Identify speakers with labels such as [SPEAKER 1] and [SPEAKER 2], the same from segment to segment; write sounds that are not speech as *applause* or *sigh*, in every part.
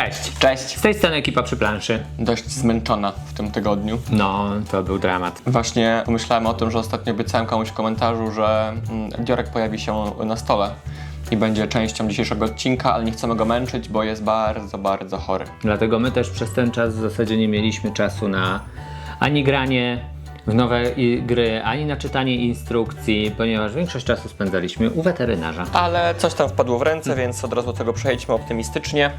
[SPEAKER 1] Cześć!
[SPEAKER 2] Cześć.
[SPEAKER 1] Z tej strony ekipa przy planszy.
[SPEAKER 2] Dość zmęczona w tym tygodniu.
[SPEAKER 1] No, to był dramat.
[SPEAKER 2] Właśnie pomyślałem o tym, że ostatnio obiecałem komuś w komentarzu, że mm, Diorek pojawi się na stole i będzie częścią dzisiejszego odcinka, ale nie chcemy go męczyć, bo jest bardzo, bardzo chory.
[SPEAKER 1] Dlatego my też przez ten czas w zasadzie nie mieliśmy czasu na ani granie w nowe i- gry, ani na czytanie instrukcji, ponieważ większość czasu spędzaliśmy u weterynarza.
[SPEAKER 2] Ale coś tam wpadło w ręce, więc od razu do tego przejdźmy optymistycznie.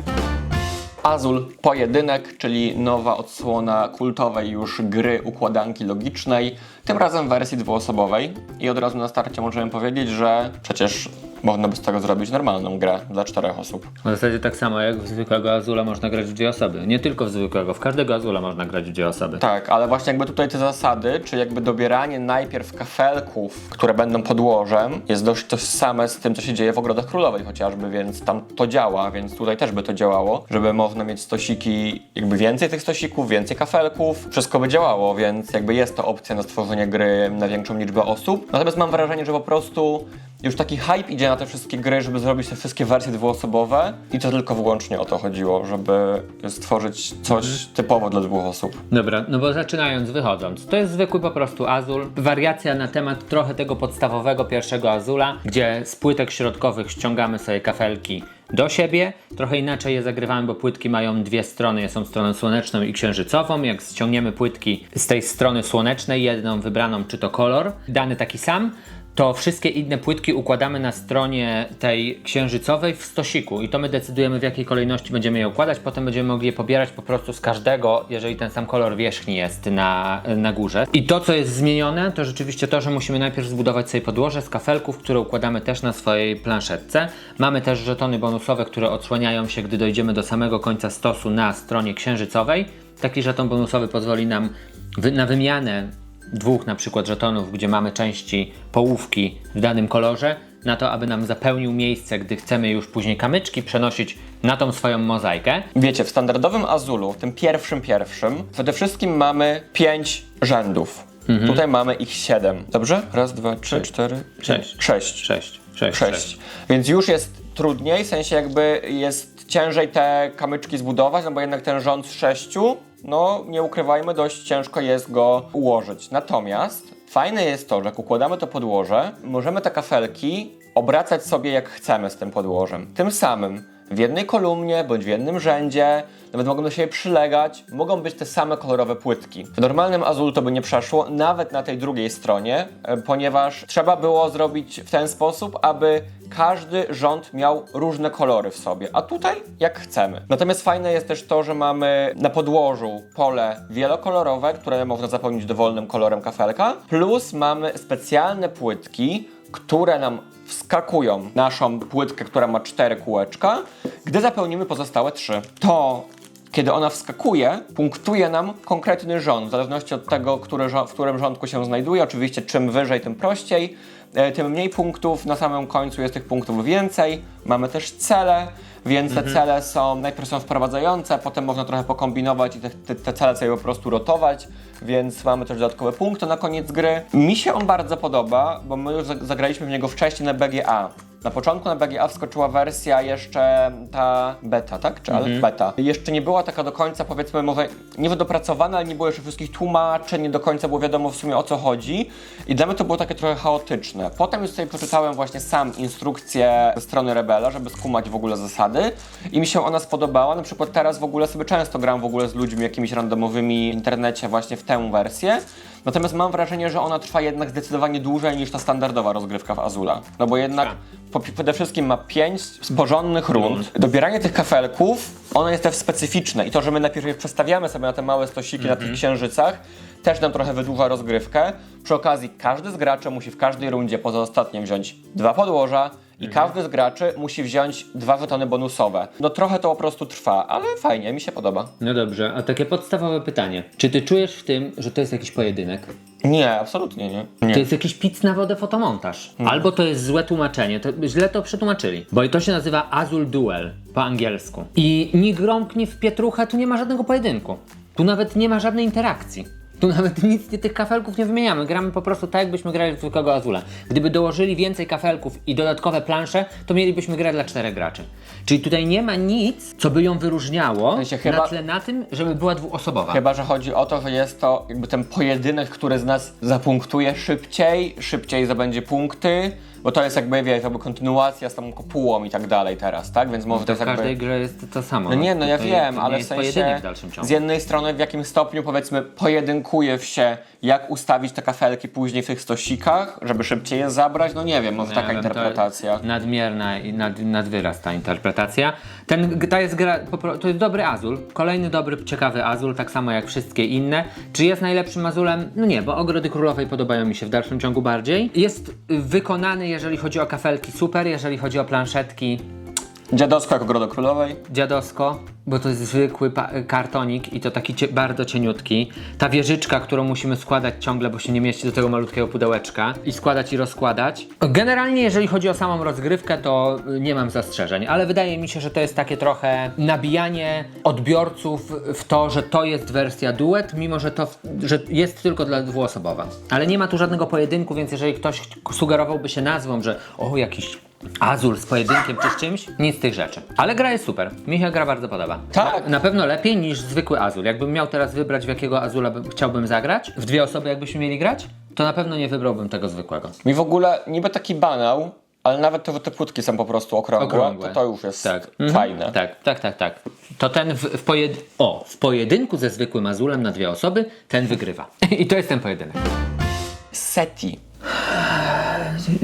[SPEAKER 2] Azul Pojedynek, czyli nowa odsłona kultowej już gry układanki logicznej, tym razem w wersji dwuosobowej. I od razu na starcie możemy powiedzieć, że przecież można by z tego zrobić normalną grę dla czterech osób.
[SPEAKER 1] W zasadzie tak samo jak w zwykłego Azula można grać w dwie osoby. Nie tylko w zwykłego, w każdego Azula można grać w dwie osoby.
[SPEAKER 2] Tak, ale właśnie jakby tutaj te zasady, czy jakby dobieranie najpierw kafelków, które będą podłożem, jest dość tożsame z tym, co się dzieje w Ogrodach Królowej chociażby, więc tam to działa, więc tutaj też by to działało, żeby można mieć stosiki, jakby więcej tych stosików, więcej kafelków, wszystko by działało, więc jakby jest to opcja na stworzenie gry na większą liczbę osób. Natomiast mam wrażenie, że po prostu już taki hype idzie na te wszystkie gry, żeby zrobić te wszystkie wersje dwuosobowe i to tylko wyłącznie o to chodziło, żeby stworzyć coś typowo dla dwóch osób.
[SPEAKER 1] Dobra, no bo zaczynając, wychodząc, to jest zwykły po prostu Azul, wariacja na temat trochę tego podstawowego pierwszego Azula, gdzie z płytek środkowych ściągamy sobie kafelki do siebie, trochę inaczej je zagrywamy, bo płytki mają dwie strony, są stroną słoneczną i księżycową, jak ściągniemy płytki z tej strony słonecznej, jedną wybraną, czy to kolor, dany taki sam, to wszystkie inne płytki układamy na stronie tej księżycowej w stosiku i to my decydujemy w jakiej kolejności będziemy je układać, potem będziemy mogli je pobierać po prostu z każdego, jeżeli ten sam kolor wierzchni jest na, na górze. I to co jest zmienione to rzeczywiście to, że musimy najpierw zbudować sobie podłoże z kafelków, które układamy też na swojej planszetce. Mamy też żetony bonusowe, które odsłaniają się, gdy dojdziemy do samego końca stosu na stronie księżycowej. Taki żeton bonusowy pozwoli nam na wymianę dwóch na przykład żetonów, gdzie mamy części połówki w danym kolorze, na to, aby nam zapełnił miejsce, gdy chcemy już później kamyczki przenosić na tą swoją mozaikę.
[SPEAKER 2] Wiecie, w standardowym Azulu, w tym pierwszym pierwszym, przede wszystkim mamy pięć rzędów. Tutaj mamy ich siedem. Dobrze? Raz, dwa, trzy, cztery,
[SPEAKER 1] Sześć.
[SPEAKER 2] sześć.
[SPEAKER 1] Sześć. Sześć.
[SPEAKER 2] Sześć. Więc już jest trudniej, w sensie jakby jest ciężej te kamyczki zbudować, no bo jednak ten rząd z sześciu, no nie ukrywajmy, dość ciężko jest go ułożyć. Natomiast fajne jest to, że jak układamy to podłoże, możemy te kafelki obracać sobie jak chcemy z tym podłożem. Tym samym w jednej kolumnie bądź w jednym rzędzie, nawet mogą do siebie przylegać, mogą być te same kolorowe płytki. W normalnym Azul to by nie przeszło, nawet na tej drugiej stronie, e, ponieważ trzeba było zrobić w ten sposób, aby każdy rząd miał różne kolory w sobie, a tutaj jak chcemy. Natomiast fajne jest też to, że mamy na podłożu pole wielokolorowe, które można zapełnić dowolnym kolorem kafelka, plus mamy specjalne płytki, które nam wskakują naszą płytkę, która ma cztery kółeczka, gdy zapełnimy pozostałe trzy. To kiedy ona wskakuje, punktuje nam konkretny rząd, w zależności od tego, który, w którym rządku się znajduje. Oczywiście czym wyżej, tym prościej, e, tym mniej punktów. Na samym końcu jest tych punktów więcej. Mamy też cele, więc te cele są, najpierw są wprowadzające, potem można trochę pokombinować i te, te, te cele sobie po prostu rotować, więc mamy też dodatkowe punkty na koniec gry. Mi się on bardzo podoba, bo my już za- zagraliśmy w niego wcześniej na BGA. Na początku na BGA wskoczyła wersja jeszcze ta beta, tak? Czy ale beta. Jeszcze nie była taka do końca, powiedzmy, może nie dopracowana, ale nie było jeszcze wszystkich tłumaczeń, nie do końca było wiadomo w sumie o co chodzi. I dla mnie to było takie trochę chaotyczne. Potem już sobie przeczytałem właśnie sam instrukcję ze strony Rebela, żeby skumać w ogóle zasady i mi się ona spodobała. Na przykład teraz w ogóle sobie często gram w ogóle z ludźmi jakimiś randomowymi w internecie właśnie w tę wersję. Natomiast mam wrażenie, że ona trwa jednak zdecydowanie dłużej niż ta standardowa rozgrywka w Azula. No bo jednak po, przede wszystkim ma pięć porządnych rund. Dobieranie tych kafelków, one jest też specyficzne i to, że my najpierw je przestawiamy sobie na te małe stosiki na tych księżycach, też nam trochę wydłuża rozgrywkę. Przy okazji każdy z graczy musi w każdej rundzie poza ostatnim wziąć dwa podłoża i każdy z graczy musi wziąć dwa żetony bonusowe. No trochę to po prostu trwa, ale fajnie, mi się podoba.
[SPEAKER 1] No dobrze, a takie podstawowe pytanie. Czy ty czujesz w tym, że to jest jakiś pojedynek?
[SPEAKER 2] Nie, absolutnie nie. nie.
[SPEAKER 1] To jest jakiś pic na wodę fotomontaż. Albo to jest złe tłumaczenie, to źle to przetłumaczyli. Bo i to się nazywa Azul Duel po angielsku. I ni gromk, ni w pietruchę tu nie ma żadnego pojedynku. Tu nawet nie ma żadnej interakcji. Tu nawet nic nie, tych kafelków nie wymieniamy. Gramy po prostu tak, jakbyśmy grali w zwykłego Azula. Gdyby dołożyli więcej kafelków i dodatkowe plansze, to mielibyśmy grę dla czterech graczy. Czyli tutaj nie ma nic, co by ją wyróżniało
[SPEAKER 2] sensie
[SPEAKER 1] na
[SPEAKER 2] chyba-
[SPEAKER 1] tle na tym, żeby była dwuosobowa.
[SPEAKER 2] Chyba, że chodzi o to, że jest to jakby ten pojedynek, który z nas zapunktuje szybciej, szybciej zdobędzie punkty, bo to jest jakby, wiesz, jakby kontynuacja z tą kopułą i tak dalej teraz, tak? Więc może to
[SPEAKER 1] To
[SPEAKER 2] jest
[SPEAKER 1] w każdej
[SPEAKER 2] jakby...
[SPEAKER 1] grze jest to samo.
[SPEAKER 2] No nie, no ja
[SPEAKER 1] Tutaj
[SPEAKER 2] wiem,
[SPEAKER 1] nie
[SPEAKER 2] ale w
[SPEAKER 1] jest
[SPEAKER 2] sensie
[SPEAKER 1] w dalszym ciągu.
[SPEAKER 2] z jednej strony w jakim stopniu powiedzmy pojedynkuje się, jak ustawić te kafelki później w tych stosikach, żeby szybciej je zabrać, no nie wiem, może taka
[SPEAKER 1] wiem,
[SPEAKER 2] interpretacja.
[SPEAKER 1] Nadmierna i nad, nadwyraz ta interpretacja. Ten, ta jest gra, to jest dobry Azul. Kolejny dobry, ciekawy Azul, tak samo jak wszystkie inne. Czy jest najlepszym Azulem? No nie, bo Ogrody Królowej podobają mi się w dalszym ciągu bardziej. Jest wykonany, jeżeli chodzi o kafelki, super, jeżeli chodzi o planszetki,
[SPEAKER 2] Dziadowsko jako Grodo Królowej.
[SPEAKER 1] dziadowsko, bo to jest zwykły kartonik i to taki cie- bardzo cieniutki. Ta wieżyczka, którą musimy składać ciągle, bo się nie mieści do tego malutkiego pudełeczka i składać i rozkładać. Generalnie, jeżeli chodzi o samą rozgrywkę, to y, nie mam zastrzeżeń, ale wydaje mi się, że to jest takie trochę nabijanie odbiorców w to, że to jest wersja duet, mimo że to że jest tylko dla dwuosobowa. Ale nie ma tu żadnego pojedynku, więc jeżeli ktoś sugerowałby się nazwą, że o, jakiś Azul z pojedynkiem czy z czymś, nic z tych rzeczy. Ale gra jest super. Mi się gra bardzo podoba.
[SPEAKER 2] Tak.
[SPEAKER 1] Na pewno lepiej niż zwykły Azul. Jakbym miał teraz wybrać, w jakiego Azula bym, chciałbym zagrać, w dwie osoby jakbyśmy mieli grać, to na pewno nie wybrałbym tego zwykłego.
[SPEAKER 2] Mi w ogóle niby taki banał, ale nawet to, że te płótki są po prostu okrągłe,
[SPEAKER 1] Okrągłe.
[SPEAKER 2] to to już jest
[SPEAKER 1] Tak. Mhm.
[SPEAKER 2] fajne.
[SPEAKER 1] Tak, tak, tak, tak. To ten w, w, pojed... o, w pojedynku ze zwykłym Azulem na dwie osoby, ten wygrywa. *laughs* I to jest ten pojedynek.
[SPEAKER 2] Seti.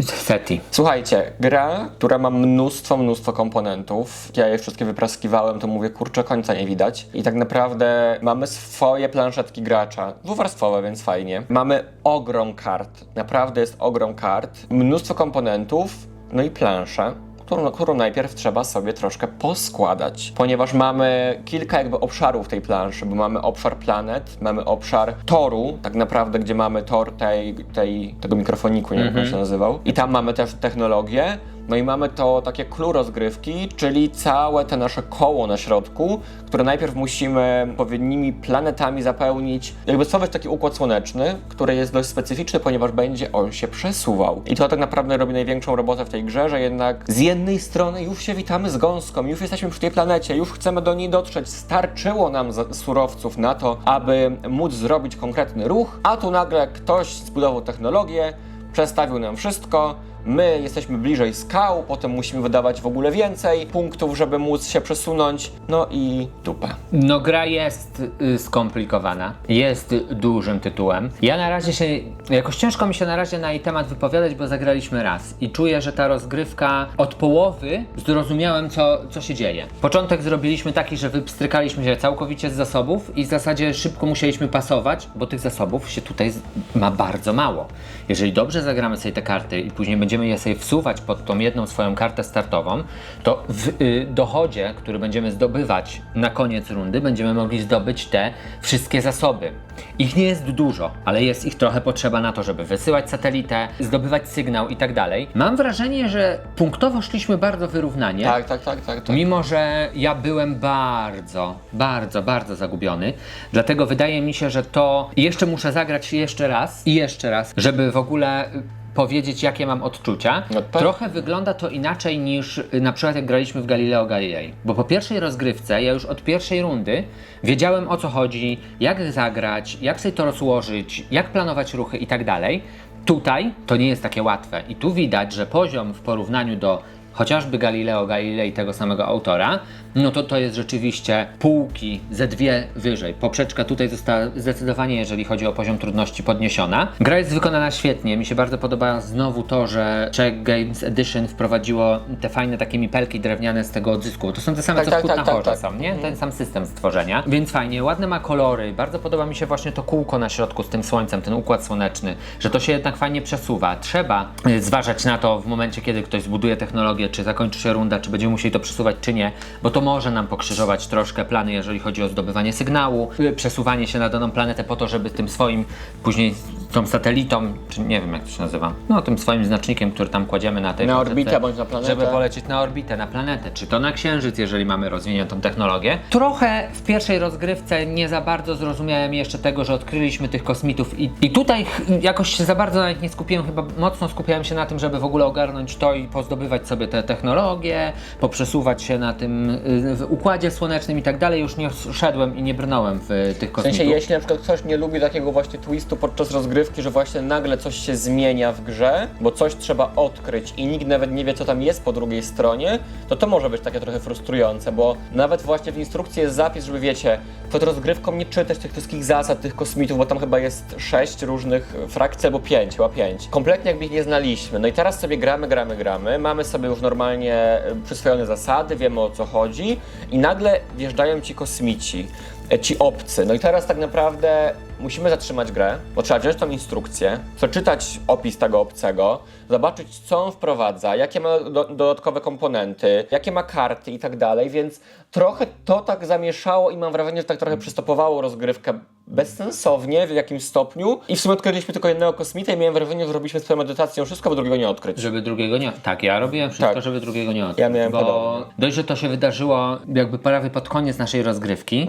[SPEAKER 1] Seti.
[SPEAKER 2] Słuchajcie, gra, która ma mnóstwo, mnóstwo komponentów. Ja je wszystkie wypraskiwałem, to mówię, kurczę, końca nie widać. I tak naprawdę mamy swoje planszetki gracza. Dwuwarstwowe, więc fajnie. Mamy ogrom kart. Naprawdę jest ogrom kart. Mnóstwo komponentów, no i planszę. Którą, którą najpierw trzeba sobie troszkę poskładać, ponieważ mamy kilka jakby obszarów tej planszy, bo mamy obszar planet, mamy obszar toru, tak naprawdę, gdzie mamy tor tej, tej, tego mikrofoniku, nie wiem jak on się nazywał, i tam mamy też technologię, no i mamy to takie clue rozgrywki, czyli całe te nasze koło na środku, które najpierw musimy odpowiednimi planetami zapełnić, jakby stworzyć taki układ słoneczny, który jest dość specyficzny, ponieważ będzie on się przesuwał. I to tak naprawdę robi największą robotę w tej grze, że jednak z jednej strony już się witamy z gąską, już jesteśmy przy tej planecie, już chcemy do niej dotrzeć, starczyło nam surowców na to, aby móc zrobić konkretny ruch, a tu nagle ktoś zbudował technologię, przestawił nam wszystko, my jesteśmy bliżej skał, potem musimy wydawać w ogóle więcej punktów, żeby móc się przesunąć, no i dupę.
[SPEAKER 1] No gra jest y, skomplikowana, jest dużym tytułem. Ja na razie się, jakoś ciężko mi się na razie na jej temat wypowiadać, bo zagraliśmy raz i czuję, że ta rozgrywka od połowy zrozumiałem co, co się dzieje. Początek zrobiliśmy taki, że wypstrykaliśmy się całkowicie z zasobów i w zasadzie szybko musieliśmy pasować, bo tych zasobów się tutaj ma bardzo mało. Jeżeli dobrze zagramy sobie te karty i później będziemy je sobie wsuwać pod tą jedną swoją kartę startową, to w y, dochodzie, który będziemy zdobywać na koniec rundy, będziemy mogli zdobyć te wszystkie zasoby. Ich nie jest dużo, ale jest ich trochę potrzeba na to, żeby wysyłać satelitę, zdobywać sygnał i tak dalej. Mam wrażenie, że punktowo szliśmy bardzo wyrównanie.
[SPEAKER 2] Tak, tak, tak, tak. tak.
[SPEAKER 1] Mimo, że ja byłem bardzo, bardzo, bardzo zagubiony, dlatego wydaje mi się, że to jeszcze muszę zagrać jeszcze raz i jeszcze raz, żeby w ogóle powiedzieć, jakie mam odczucia.
[SPEAKER 2] No tak.
[SPEAKER 1] Trochę wygląda to inaczej niż y, na przykład jak graliśmy w Galileo Galilei. Bo po pierwszej rozgrywce, ja już od pierwszej rundy wiedziałem o co chodzi, jak zagrać, jak sobie to rozłożyć, jak planować ruchy i tak dalej. Tutaj to nie jest takie łatwe i tu widać, że poziom w porównaniu do chociażby Galileo Galilei tego samego autora, no to to jest rzeczywiście półki ze dwie wyżej. Poprzeczka tutaj została zdecydowanie, jeżeli chodzi o poziom trudności, podniesiona. Gra jest wykonana świetnie. Mi się bardzo podoba znowu to, że Czech Games Edition wprowadziło te fajne takie mipelki drewniane z tego odzysku. To są te same,
[SPEAKER 2] Tak,
[SPEAKER 1] co
[SPEAKER 2] tak,
[SPEAKER 1] w
[SPEAKER 2] tak, tak, tak.
[SPEAKER 1] są, nie? Ten sam system stworzenia. Więc fajnie, ładne ma kolory. Bardzo podoba mi się właśnie to kółko na środku z tym słońcem, ten układ słoneczny, że to się jednak fajnie przesuwa. Trzeba y, zważać na to w momencie, kiedy ktoś zbuduje technologię, czy zakończy się runda, czy będziemy musieli to przesuwać, czy nie, bo to może nam pokrzyżować troszkę plany, jeżeli chodzi o zdobywanie sygnału, y, przesuwanie się na daną planetę po to, żeby tym swoim później tą satelitą, czy nie wiem jak to się nazywa, no tym swoim znacznikiem, który tam kładziemy na tej
[SPEAKER 2] Na
[SPEAKER 1] planecie,
[SPEAKER 2] orbitę bądź na planetę.
[SPEAKER 1] Żeby polecieć na orbitę, na planetę, czy to na Księżyc, jeżeli mamy rozwiniętą technologię. Trochę w pierwszej rozgrywce nie za bardzo zrozumiałem jeszcze tego, że odkryliśmy tych kosmitów i, i tutaj jakoś się za bardzo nawet nie skupiłem, chyba mocno skupiałem się na tym, żeby w ogóle ogarnąć to i pozdobywać sobie te technologie, poprzesuwać się na tym y, w układzie słonecznym i tak dalej. Już nie szedłem i nie brnąłem w y, tych
[SPEAKER 2] W
[SPEAKER 1] kosmitów.
[SPEAKER 2] sensie, jeśli na przykład ktoś nie lubi takiego właśnie twistu podczas rozgrywki, że właśnie nagle coś się zmienia w grze, bo coś trzeba odkryć i nikt nawet nie wie, co tam jest po drugiej stronie, to to może być takie trochę frustrujące, bo nawet właśnie w instrukcji jest zapis, żeby wiecie, przed rozgrywką nie czytać tych wszystkich zasad tych kosmitów, bo tam chyba jest sześć różnych frakcji albo pięć, chyba pięć. Kompletnie jakby ich nie znaliśmy. No i teraz sobie gramy, gramy, gramy, mamy sobie już normalnie e, przyswojone zasady, wiemy o co chodzi i nagle wjeżdżają ci kosmici e, ci obcy. No i teraz tak naprawdę musimy zatrzymać grę, bo trzeba wziąć tą instrukcję, przeczytać opis tego obcego, zobaczyć co on wprowadza, jakie ma do, dodatkowe komponenty, jakie ma karty i tak dalej, więc trochę to tak zamieszało i mam wrażenie, że tak trochę przystopowało rozgrywkę bezsensownie w jakimś stopniu i w sumie odkryliśmy tylko jednego kosmita i miałem wrażenie, że robiliśmy swoją medytacją wszystko, by drugiego nie odkryć.
[SPEAKER 1] Żeby drugiego nie. Tak, ja robiłem wszystko,
[SPEAKER 2] Tak.
[SPEAKER 1] żeby drugiego nie odkryć.
[SPEAKER 2] Ja miałem
[SPEAKER 1] bo
[SPEAKER 2] podobnie.
[SPEAKER 1] dość, że to się wydarzyło jakby prawie pod koniec naszej rozgrywki.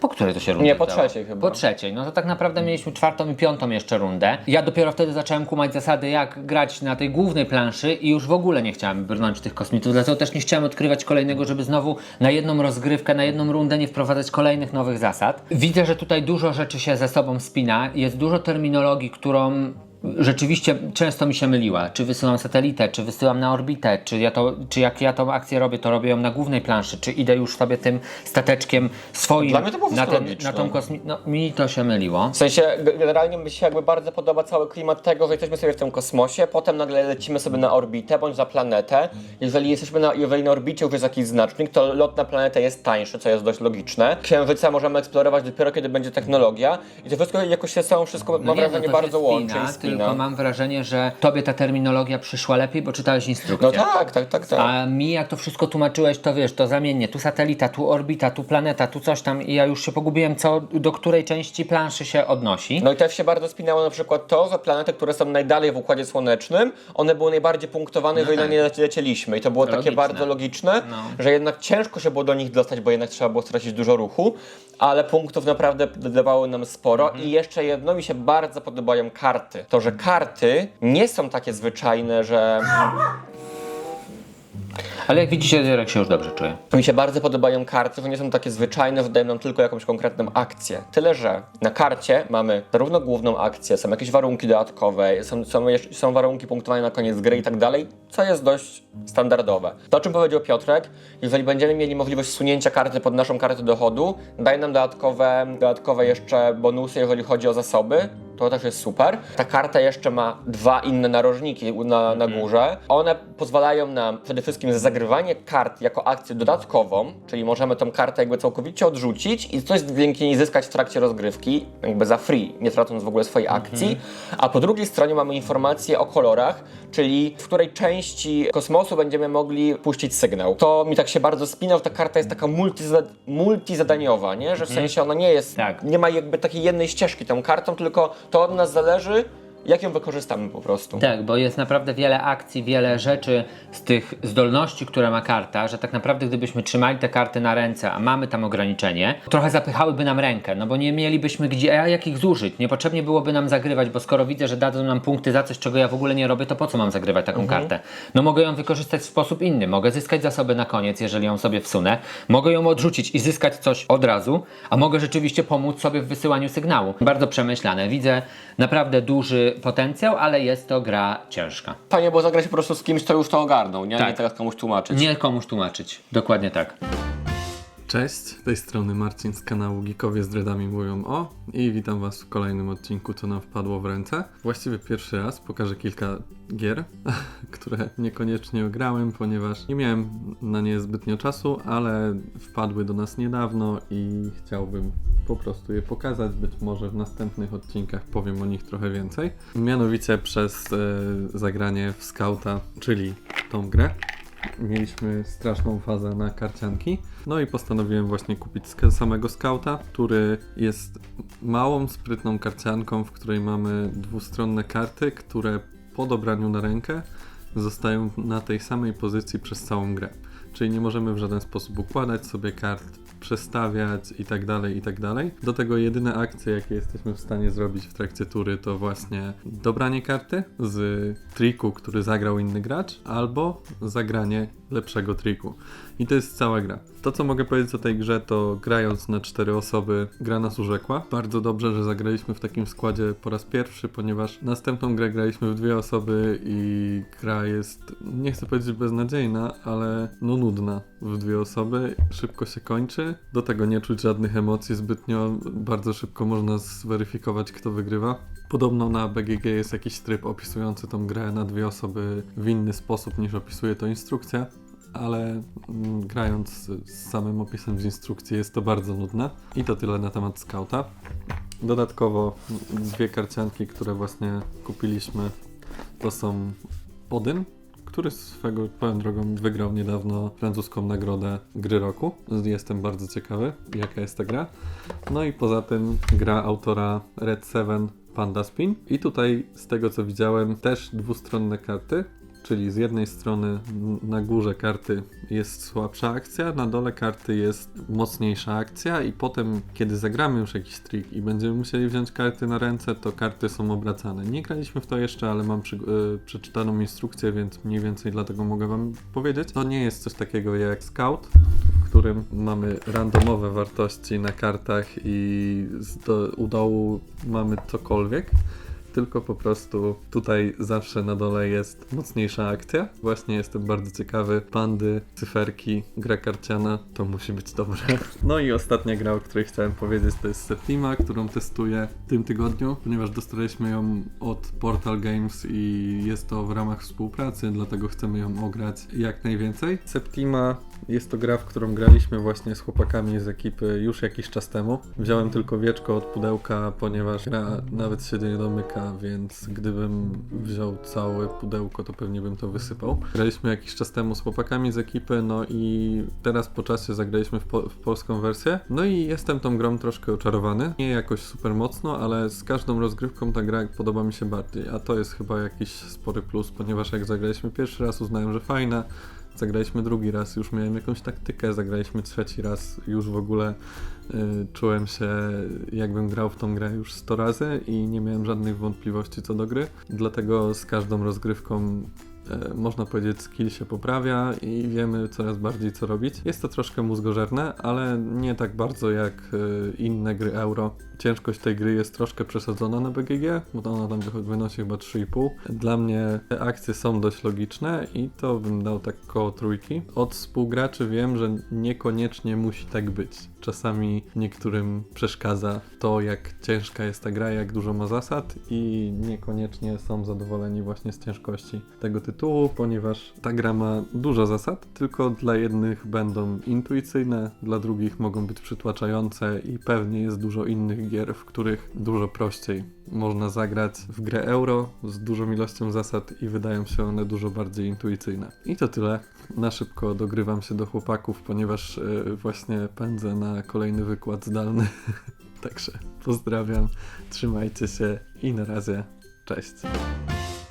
[SPEAKER 1] Po której to się rundzie
[SPEAKER 2] Nie, po trzeciej chyba.
[SPEAKER 1] Po trzeciej. No to tak naprawdę mieliśmy czwartą i piątą jeszcze rundę. Ja dopiero wtedy zacząłem kumać zasady, jak grać na tej głównej planszy i już w ogóle nie chciałem brnąć tych kosmitów, dlatego też nie chciałem odkrywać kolejnego, żeby znowu na jedną rozgrywkę, na jedną rundę nie wprowadzać kolejnych nowych zasad. Widzę, że tutaj dużo rzeczy się ze sobą spina. Jest dużo terminologii, którą rzeczywiście często mi się myliła. Czy wysyłam satelitę, czy wysyłam na orbitę, czy, ja to, czy jak ja tą akcję robię, to robię ją na głównej planszy, czy idę już sobie tym stateczkiem swoim
[SPEAKER 2] Dla mnie to było
[SPEAKER 1] na, ten, na tą kosmi... No, mi to się myliło.
[SPEAKER 2] W sensie generalnie mi się jakby bardzo podoba cały klimat tego, że jesteśmy sobie w tym kosmosie, potem nagle lecimy sobie na orbitę bądź za planetę. Jeżeli jesteśmy na, jeżeli na orbicie już jest jakiś znacznik, to lot na planetę jest tańszy, co jest dość logiczne. Księżyca możemy eksplorować dopiero kiedy będzie technologia i to wszystko jakoś się są wszystko mam
[SPEAKER 1] nie,
[SPEAKER 2] wrażenie
[SPEAKER 1] no to się
[SPEAKER 2] bardzo łączy i.
[SPEAKER 1] Tylko mam wrażenie, że tobie ta terminologia przyszła lepiej, bo czytałeś instrukcję.
[SPEAKER 2] No tak, tak, tak, tak.
[SPEAKER 1] A mi jak to wszystko tłumaczyłeś, to wiesz, to zamiennie, tu satelita, tu orbita, tu planeta, tu coś tam i ja już się pogubiłem, co do której części planszy się odnosi.
[SPEAKER 2] No i też się bardzo spinało na przykład to, że planety, które są najdalej w Układzie Słonecznym, one były najbardziej punktowane, jeżeli na nie leci- lecieliśmy. I to było takie
[SPEAKER 1] Logiczne.
[SPEAKER 2] bardzo logiczne,
[SPEAKER 1] No.
[SPEAKER 2] że jednak ciężko się było do nich dostać, bo jednak trzeba było stracić dużo ruchu, ale punktów naprawdę dawały nam sporo. I jeszcze jedno, mi się bardzo podobają karty. To, że karty nie są takie zwyczajne, że
[SPEAKER 1] Ale jak widzicie, Jarek się już dobrze czuje.
[SPEAKER 2] Mi się bardzo podobają karty, że nie są takie zwyczajne, wydają nam tylko jakąś konkretną akcję. Tyle, że na karcie mamy zarówno główną akcję, są jakieś warunki dodatkowe, są, są, jeszcze- są warunki punktowania na koniec gry i tak dalej, co jest dość standardowe. To, o czym powiedział Piotrek, jeżeli będziemy mieli możliwość sunięcia karty pod naszą kartę dochodu, daje nam dodatkowe, dodatkowe jeszcze bonusy, jeżeli chodzi o zasoby, to też jest super. Ta karta jeszcze ma dwa inne narożniki na, na górze. One pozwalają nam przede wszystkim za zagrywanie kart jako akcję dodatkową, czyli możemy tą kartę jakby całkowicie odrzucić i coś dzięki niej zyskać w trakcie rozgrywki, jakby za free, nie tracąc w ogóle swojej akcji. A po drugiej stronie mamy informacje o kolorach, czyli w której części kosmosu będziemy mogli puścić sygnał. To mi tak się bardzo spina, że ta karta jest taka multiza- multizadaniowa, nie? że w sensie ona nie jest,
[SPEAKER 1] Tak.
[SPEAKER 2] nie ma jakby takiej jednej ścieżki tą kartą, tylko to od nas zależy, jak ją wykorzystamy po prostu.
[SPEAKER 1] Tak, bo jest naprawdę wiele akcji, wiele rzeczy z tych zdolności, które ma karta, że tak naprawdę gdybyśmy trzymali te karty na ręce, a mamy tam ograniczenie, trochę zapychałyby nam rękę, no bo nie mielibyśmy gdzie, a jak ich zużyć? Niepotrzebnie byłoby nam zagrywać, bo skoro widzę, że dadzą nam punkty za coś, czego ja w ogóle nie robię, to po co mam zagrywać taką kartę? No mogę ją wykorzystać w sposób inny, mogę zyskać zasoby na koniec, jeżeli ją sobie wsunę, mogę ją odrzucić i zyskać coś od razu, a mogę rzeczywiście pomóc sobie w wysyłaniu sygnału. Bardzo przemyślane, widzę naprawdę duży potencjał, ale jest to gra ciężka.
[SPEAKER 2] Fajnie było zagrać po prostu z kimś, kto już to ogarnął, nie?
[SPEAKER 1] Tak.
[SPEAKER 2] Nie teraz komuś tłumaczyć.
[SPEAKER 1] Nie komuś tłumaczyć. Dokładnie tak.
[SPEAKER 3] Cześć, z tej strony Marcin z kanału Geekowie z Dreadami mówią o i witam Was w kolejnym odcinku Co nam wpadło w ręce. Właściwie pierwszy raz pokażę kilka gier, *laughs* które niekoniecznie grałem, ponieważ nie miałem na nie zbytnio czasu, ale wpadły do nas niedawno i chciałbym po prostu je pokazać. Być może w następnych odcinkach powiem o nich trochę więcej. Mianowicie przez e, zagranie w Scouta, czyli tą grę. Mieliśmy straszną fazę na karcianki. No i postanowiłem właśnie kupić samego skauta, który jest małą, sprytną karcianką, w której mamy dwustronne karty, które po dobraniu na rękę zostają na tej samej pozycji przez całą grę. Czyli nie możemy w żaden sposób układać sobie kart, przestawiać i tak dalej, i tak dalej. Do tego jedyne akcje, jakie jesteśmy w stanie zrobić w trakcie tury, to właśnie dobranie karty z triku, który zagrał inny gracz, albo zagranie lepszego triku. I to jest cała gra. To, co mogę powiedzieć o tej grze, to grając na cztery osoby, gra nas urzekła. Bardzo dobrze, że zagraliśmy w takim składzie po raz pierwszy, ponieważ następną grę graliśmy w dwie osoby i gra jest, nie chcę powiedzieć beznadziejna, ale no nudna w dwie osoby. Szybko się kończy. Do tego nie czuć żadnych emocji zbytnio. Bardzo szybko można zweryfikować, kto wygrywa. Podobno na BGG jest jakiś tryb opisujący tą grę na dwie osoby w inny sposób niż opisuje to instrukcja ale mm, grając z, samym opisem z instrukcji jest to bardzo nudne. I to tyle na temat skauta. Dodatkowo mm, dwie karcianki, które właśnie kupiliśmy, to są Odyn, który swego powiem drogą wygrał niedawno francuską nagrodę gry roku. Jestem bardzo ciekawy, jaka jest ta gra. No i poza tym gra autora Red 7 Panda Spin. I tutaj z tego co widziałem też dwustronne karty, Czyli z jednej strony na górze karty jest słabsza akcja, na dole karty jest mocniejsza akcja i potem, kiedy zagramy już jakiś trik i będziemy musieli wziąć karty na ręce, to karty są obracane. Nie graliśmy w to jeszcze, ale mam przy, y, przeczytaną instrukcję, więc mniej więcej dlatego mogę wam powiedzieć. To nie jest coś takiego jak Scout, którym mamy randomowe wartości na kartach i do, u dołu mamy cokolwiek tylko po prostu tutaj zawsze na dole jest mocniejsza akcja. Właśnie jestem bardzo ciekawy. Pandy, cyferki, gra karciana, to musi być dobre. *laughs* No i ostatnia gra, o której chciałem powiedzieć, to jest Septima, którą testuję w tym tygodniu, ponieważ dostaliśmy ją od Portal Games i jest to w ramach współpracy, dlatego chcemy ją ograć jak najwięcej. Septima jest to gra, w którą graliśmy właśnie z chłopakami z ekipy już jakiś czas temu. Wziąłem tylko wieczko od pudełka, ponieważ gra nawet się nie domyka, więc gdybym wziął całe pudełko, to pewnie bym to wysypał. Graliśmy jakiś czas temu z chłopakami z ekipy, no i teraz po czasie zagraliśmy w, po w polską wersję. No i jestem tą grą troszkę oczarowany. Nie jakoś super mocno, ale z każdą rozgrywką ta gra podoba mi się bardziej, a to jest chyba jakiś spory plus, ponieważ jak zagraliśmy pierwszy raz, uznałem, że fajna. Zagraliśmy drugi raz, już miałem jakąś taktykę, zagraliśmy trzeci raz, już w ogóle y, czułem się jakbym grał w tą grę już 100 razy i nie miałem żadnych wątpliwości co do gry. Dlatego z każdą rozgrywką e, można powiedzieć skill się poprawia i wiemy coraz bardziej co robić. Jest to troszkę mózgożerne, ale nie tak bardzo jak e, inne gry euro. Ciężkość tej gry jest troszkę przesadzona na BGG, bo ona tam wy- wynosi chyba 3,5. Dla mnie te akcje są dość logiczne i to bym dał tak koło trójki. Od współgraczy wiem, że niekoniecznie musi tak być. Czasami niektórym przeszkadza to, jak ciężka jest ta gra, jak dużo ma zasad i niekoniecznie są zadowoleni właśnie z ciężkości tego tytułu, ponieważ ta gra ma dużo zasad, tylko dla jednych będą intuicyjne, dla drugich mogą być przytłaczające i pewnie jest dużo innych gier, w których dużo prościej można zagrać w grę euro z dużą ilością zasad i wydają się one dużo bardziej intuicyjne. I to tyle. Na szybko dogrywam się do chłopaków, ponieważ e, właśnie pędzę na kolejny wykład zdalny. *laughs* Także pozdrawiam, trzymajcie się i na razie. Cześć.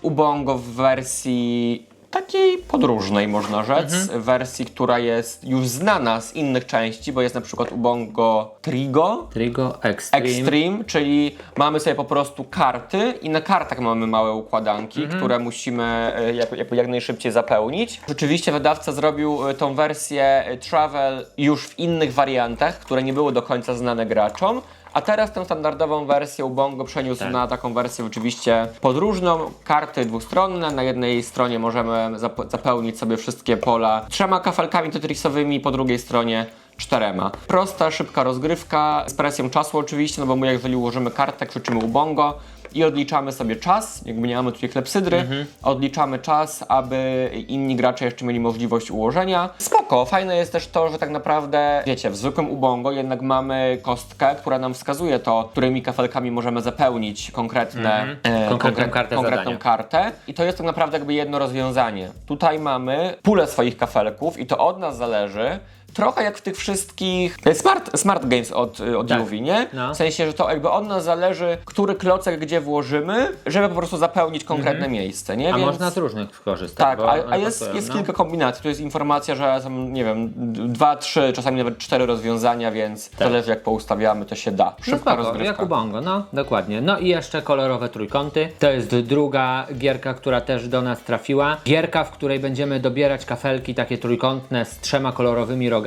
[SPEAKER 2] Ubongo w wersji takiej podróżnej, można rzec. Wersji, która jest już znana z innych części, bo jest na przykład Ubongo Trigo.
[SPEAKER 1] Trigo Extreme.
[SPEAKER 2] Extreme, czyli mamy sobie po prostu karty i na kartach mamy małe układanki, które musimy e, jak, jak, jak najszybciej zapełnić. Rzeczywiście wydawca zrobił e, tą wersję e, Travel już w innych wariantach, które nie były do końca znane graczom. A teraz tę standardową wersję Ubongo przeniósł
[SPEAKER 1] Tak.
[SPEAKER 2] na taką wersję oczywiście podróżną. Karty dwustronne. Na jednej stronie możemy zap- zapełnić sobie wszystkie pola trzema kafelkami tetrisowymi, po drugiej stronie czterema. Prosta, szybka rozgrywka, z presją czasu oczywiście, no bo my jeżeli ułożymy kartę, krzyczymy Ubongo, i odliczamy sobie czas, jakby nie mamy tutaj klepsydry, odliczamy czas, aby inni gracze jeszcze mieli możliwość ułożenia. Spoko, fajne jest też to, że tak naprawdę, wiecie, w zwykłym Ubongo jednak mamy kostkę, która nam wskazuje to, którymi kafelkami możemy zapełnić konkretne, e,
[SPEAKER 1] Konkretną
[SPEAKER 2] konkre-
[SPEAKER 1] kartę
[SPEAKER 2] konkretną kartę i to jest tak naprawdę jakby jedno rozwiązanie. Tutaj mamy pulę swoich kafelków i to od nas zależy. Trochę jak w tych wszystkich e, smart, smart games od, y, od
[SPEAKER 1] Tak.
[SPEAKER 2] Juvi, nie?
[SPEAKER 1] No.
[SPEAKER 2] W sensie, że to jakby od nas zależy, który klocek gdzie włożymy, żeby po prostu zapełnić konkretne miejsce, nie?
[SPEAKER 1] Mhm. A
[SPEAKER 2] Więc...
[SPEAKER 1] można z różnych skorzystać.
[SPEAKER 2] Tak, a, a jest, jest
[SPEAKER 1] no.
[SPEAKER 2] kilka kombinacji. Tu jest informacja, że są, nie wiem, dwa, trzy, czasami nawet cztery rozwiązania, więc zależy jak poustawiamy, to się da.
[SPEAKER 1] No
[SPEAKER 2] Szybka rozgrywka.
[SPEAKER 1] jak u Bongo, no dokładnie. No i jeszcze kolorowe trójkąty. To jest druga gierka, która też do nas trafiła. Gierka, w której będziemy dobierać kafelki takie trójkątne z trzema kolorowymi rogami,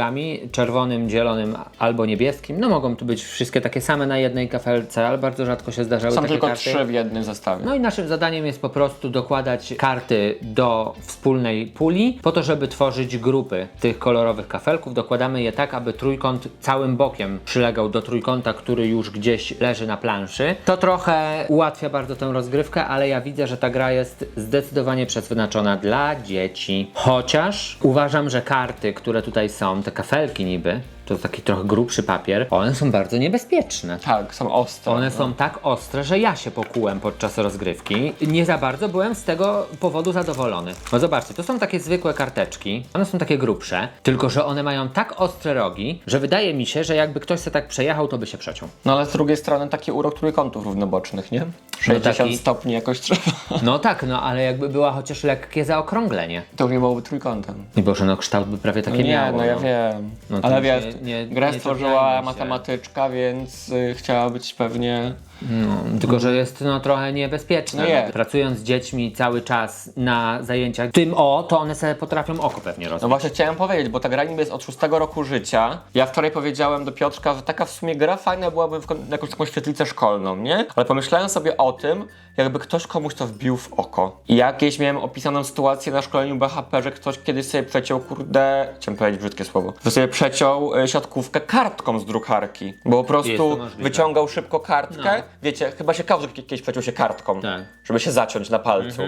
[SPEAKER 1] czerwonym, zielonym albo niebieskim. No mogą tu być wszystkie takie same na jednej kafelce, ale bardzo rzadko się zdarzały
[SPEAKER 2] Są
[SPEAKER 1] takie
[SPEAKER 2] tylko
[SPEAKER 1] karty.
[SPEAKER 2] trzy w jednym zestawie.
[SPEAKER 1] No i naszym zadaniem jest po prostu dokładać karty do wspólnej puli, po to, żeby tworzyć grupy tych kolorowych kafelków. Dokładamy je tak, aby trójkąt całym bokiem przylegał do trójkąta, który już gdzieś leży na planszy. To trochę ułatwia bardzo tę rozgrywkę, ale ja widzę, że ta gra jest zdecydowanie przeznaczona dla dzieci. Chociaż uważam, że karty, które tutaj są, te kafelki niby, to taki trochę grubszy papier, one są bardzo niebezpieczne.
[SPEAKER 2] Tak, są ostre.
[SPEAKER 1] One są tak ostre, że ja się pokułem podczas rozgrywki. Nie za bardzo byłem z tego powodu zadowolony. Bo zobaczcie, to są takie zwykłe karteczki. One są takie grubsze, tylko że one mają tak ostre rogi, że wydaje mi się, że jakby ktoś się tak przejechał, to by się przeciął.
[SPEAKER 2] No ale z drugiej strony taki urok trójkątów równobocznych, nie? 60
[SPEAKER 1] taki-
[SPEAKER 2] stopni jakoś trzeba. *laughs*
[SPEAKER 1] No tak, no ale jakby była chociaż lekkie zaokrąglenie.
[SPEAKER 2] To już nie byłoby trójkątem.
[SPEAKER 1] I Boże, no kształt by prawie takie
[SPEAKER 2] No nie,
[SPEAKER 1] miało.
[SPEAKER 2] no ja wiem.
[SPEAKER 1] No to
[SPEAKER 2] ale
[SPEAKER 1] już
[SPEAKER 2] wiesz,
[SPEAKER 1] nie- nie-
[SPEAKER 2] grę
[SPEAKER 1] nie
[SPEAKER 2] stworzyła matematyczka, więc y, chciała być pewnie...
[SPEAKER 1] No, tylko, że jest no trochę niebezpieczne.
[SPEAKER 2] No jest.
[SPEAKER 1] Pracując z dziećmi cały czas na zajęciach tym o, to one sobie potrafią oko pewnie
[SPEAKER 2] No
[SPEAKER 1] rozbić.
[SPEAKER 2] właśnie chciałem powiedzieć, bo ta gra niby jest od szóstego roku życia. Ja wczoraj powiedziałem do Piotrka, że taka w sumie gra fajna byłaby w jakąś taką świetlicę szkolną, nie? Ale pomyślałem sobie o tym, jakby ktoś komuś to wbił w oko. I jakieś miałem opisaną sytuację na szkoleniu BHP, że ktoś kiedyś sobie przeciął, kurde, chciałem powiedzieć brzydkie słowo, że sobie przeciął y, siatkówkę kartką z drukarki. Bo po prostu wyciągał szybko kartkę.
[SPEAKER 1] No.
[SPEAKER 2] Wiecie, chyba się Kawrzyk kiedyś przeciął się kartką,
[SPEAKER 1] Tak. Mhm.
[SPEAKER 2] żeby się zaciąć na palcu.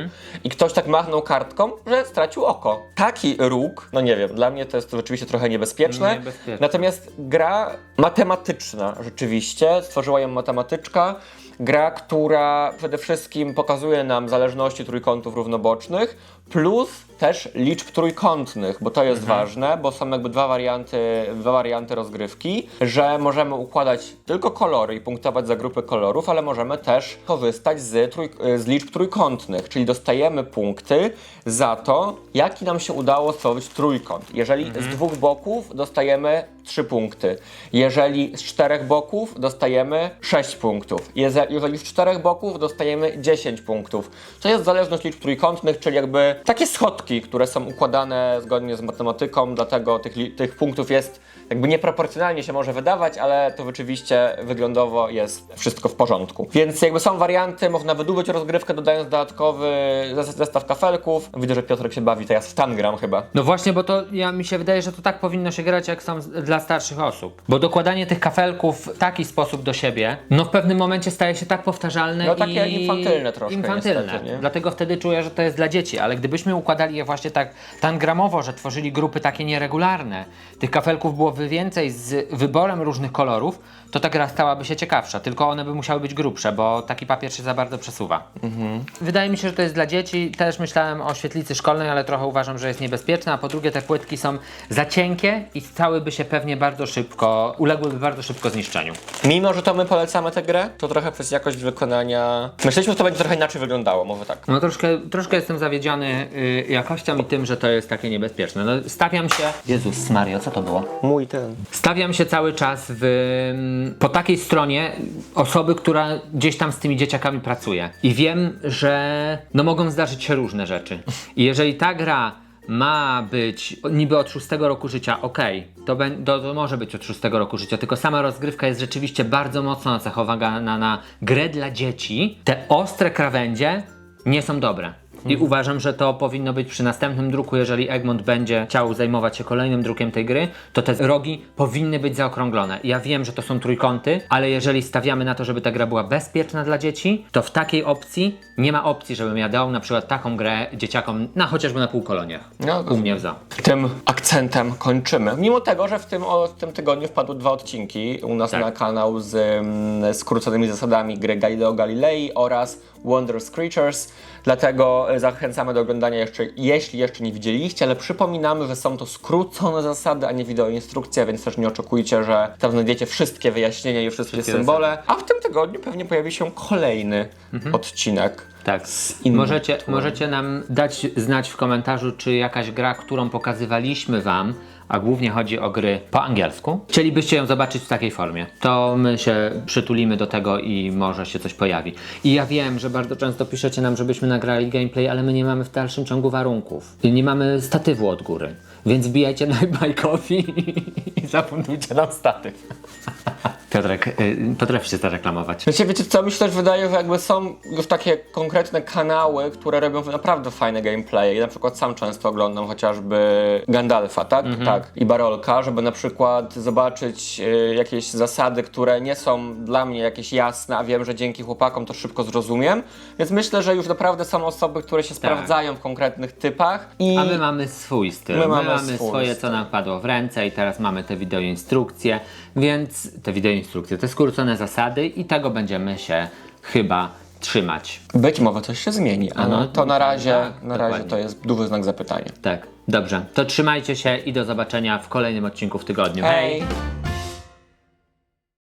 [SPEAKER 2] I ktoś tak machnął kartką, że stracił oko. Taki róg, no nie wiem, dla mnie to jest to rzeczywiście trochę niebezpieczne.
[SPEAKER 1] Niebezpieczne.
[SPEAKER 2] Natomiast gra matematyczna rzeczywiście, stworzyła ją matematyczka. Gra, która przede wszystkim pokazuje nam zależności trójkątów równobocznych, plus też liczb trójkątnych, bo to jest
[SPEAKER 1] Mhm.
[SPEAKER 2] ważne, bo są jakby dwa warianty, dwa warianty rozgrywki, że możemy układać tylko kolory i punktować za grupy kolorów, ale możemy też korzystać z, trój, z liczb trójkątnych, czyli dostajemy punkty za to, jaki nam się udało stworzyć trójkąt. Jeżeli z dwóch boków dostajemy 3 punkty, jeżeli z czterech boków dostajemy 6 punktów, jeżeli z czterech boków dostajemy 10 punktów. To jest zależność liczb trójkątnych, czyli jakby takie schodki, które są układane zgodnie z matematyką, dlatego tych, tych punktów jest jakby nieproporcjonalnie się może wydawać, ale to rzeczywiście wyglądowo jest wszystko w porządku. Więc jakby są warianty, można wydłużyć rozgrywkę dodając dodatkowy zes- zestaw kafelków. Widzę, że Piotrek się bawi, ja w tan gram chyba.
[SPEAKER 1] No właśnie, bo to ja mi się wydaje, że to tak powinno się grać, jak są dla starszych osób. Bo dokładanie tych kafelków w taki sposób do siebie, no w pewnym momencie staje się tak powtarzalne
[SPEAKER 2] No takie
[SPEAKER 1] i...
[SPEAKER 2] infantylne troszkę
[SPEAKER 1] Infantylne.
[SPEAKER 2] niestety, nie?
[SPEAKER 1] Dlatego wtedy czuję, że to jest dla dzieci, ale gdybyśmy układali je właśnie tak tangramowo, że tworzyli grupy takie nieregularne, tych kafelków byłoby więcej z wyborem różnych kolorów, to ta gra stałaby się ciekawsza, tylko one by musiały być grubsze, bo taki papier się za bardzo przesuwa. Wydaje mi się, że to jest dla dzieci. Też myślałem o świetlicy szkolnej, ale trochę uważam, że jest niebezpieczna. A po drugie, te płytki są za cienkie i stałyby się pewnie bardzo szybko, uległyby bardzo szybko zniszczeniu.
[SPEAKER 2] Mimo, że to my polecamy tę grę, to trochę przez jakość wykonania... Myśleliśmy, że to będzie trochę inaczej wyglądało, może tak.
[SPEAKER 1] No troszkę, troszkę jestem zawiedziony y, jakością i tym, że to jest takie niebezpieczne. No, stawiam się. Jezus Mario, co to było?
[SPEAKER 2] Mój ten.
[SPEAKER 1] Stawiam się cały czas w, mm, po takiej stronie osoby, która gdzieś tam z tymi dzieciakami pracuje. I wiem, że no mogą zdarzyć się różne rzeczy. I jeżeli ta gra ma być niby od szóstego roku życia, okej, to, bę- to, to może być od szóstego roku życia, tylko sama rozgrywka jest rzeczywiście bardzo mocno nacechowana na, na grę dla dzieci. Te ostre krawędzie nie są dobre. I uważam, że to powinno być przy następnym druku, jeżeli Egmont będzie chciał zajmować się kolejnym drukiem tej gry, to te rogi powinny być zaokrąglone. Ja wiem, że to są trójkąty, ale jeżeli stawiamy na to, żeby ta gra była bezpieczna dla dzieci, to w takiej opcji nie ma opcji, żebym ja dał na przykład taką grę dzieciakom na chociażby na półkoloniach.
[SPEAKER 2] No,
[SPEAKER 1] U mnie w.
[SPEAKER 2] Tym akcentem kończymy. Mimo tego, że w tym, o, w tym tygodniu wpadły dwa odcinki u nas
[SPEAKER 1] Tak.
[SPEAKER 2] na kanał z mm, skróconymi zasadami gry Galileo Galilei oraz Wondrous Creatures. Dlatego e, zachęcamy do oglądania jeszcze, jeśli jeszcze nie widzieliście, ale przypominamy, że są to skrócone zasady, a nie wideoinstrukcja, więc też nie oczekujcie, że tam znajdziecie wszystkie wyjaśnienia i wszystkie,
[SPEAKER 1] Wszystkie
[SPEAKER 2] symbole. A w tym tygodniu pewnie pojawi się kolejny odcinek.
[SPEAKER 1] Tak. Możecie, możecie nam dać znać w komentarzu, czy jakaś gra, którą pokazywaliśmy Wam, a głównie chodzi o gry po angielsku, chcielibyście ją zobaczyć w takiej formie. To my się przytulimy do tego i może się coś pojawi. I ja wiem, że bardzo często piszecie nam, żebyśmy nagrali gameplay, ale my nie mamy w dalszym ciągu warunków. I nie mamy statywu od góry. Więc wbijajcie na *laughs* Coffee i zafundujcie nam statyw. Piotrek, y, potrafisz się zareklamować.
[SPEAKER 2] Wiecie, wiecie co, mi się też wydaje, że jakby są już takie konkretne kanały, które robią naprawdę fajne gameplaye. Ja na przykład sam często oglądam chociażby Gandalfa, tak? Tak. I Barolka, żeby na przykład zobaczyć y, jakieś zasady, które nie są dla mnie jakieś jasne, a wiem, że dzięki chłopakom to szybko zrozumiem. Więc myślę, że już naprawdę są osoby, które się sprawdzają w konkretnych typach. I
[SPEAKER 1] A my mamy swój styl.
[SPEAKER 2] My
[SPEAKER 1] My mamy
[SPEAKER 2] swój
[SPEAKER 1] swoje,
[SPEAKER 2] styl.
[SPEAKER 1] co nam padło w ręce i teraz mamy te wideoinstrukcje, więc te wideoinstrukcje, te skrócone zasady i tego będziemy się chyba trzymać.
[SPEAKER 2] być może coś się zmieni, ale
[SPEAKER 1] No,
[SPEAKER 2] to na razie,
[SPEAKER 1] tak,
[SPEAKER 2] na razie
[SPEAKER 1] dokładnie.
[SPEAKER 2] to jest duży znak zapytania.
[SPEAKER 1] Tak, dobrze. To trzymajcie się i do zobaczenia w kolejnym odcinku w tygodniu.
[SPEAKER 2] Hej.